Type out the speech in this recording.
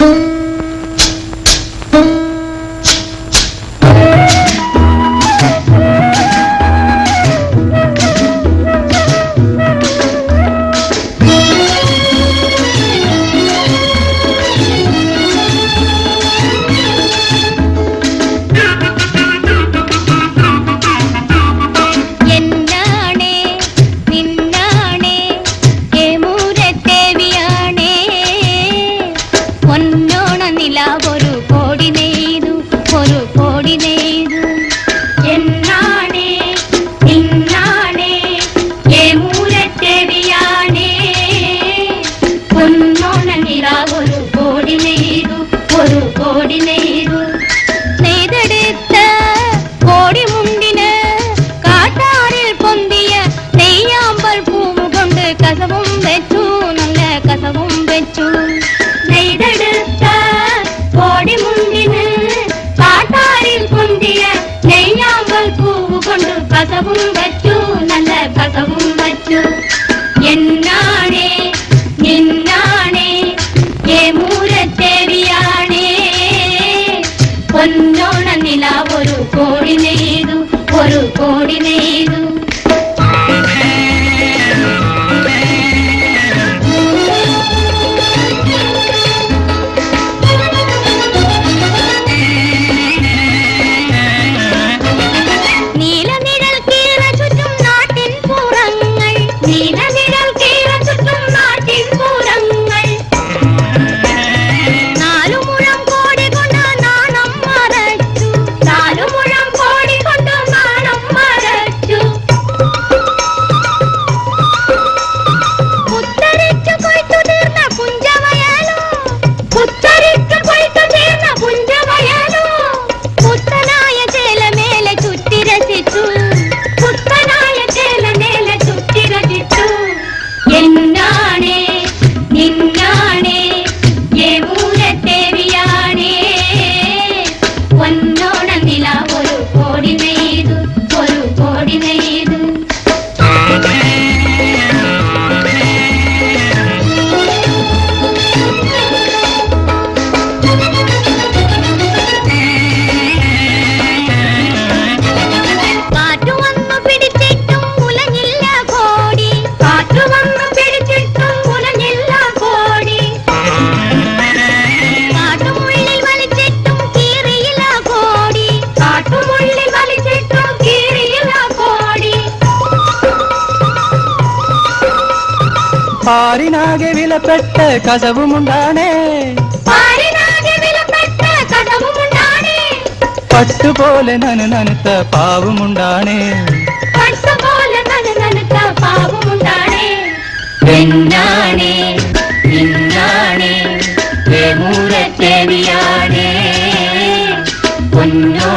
Boom. వచ్చు నెయ్దెడుత కోడి ముందిను కాటారిల్ పొందియ నెయ్యాంబల్ పూవుకొండు పదవుండ பாரினாக விலப்பட்ட கதவும் உண்டானே. பட்டு போல நனு நனுத்த பாவும் உண்டானே. பொன்னோ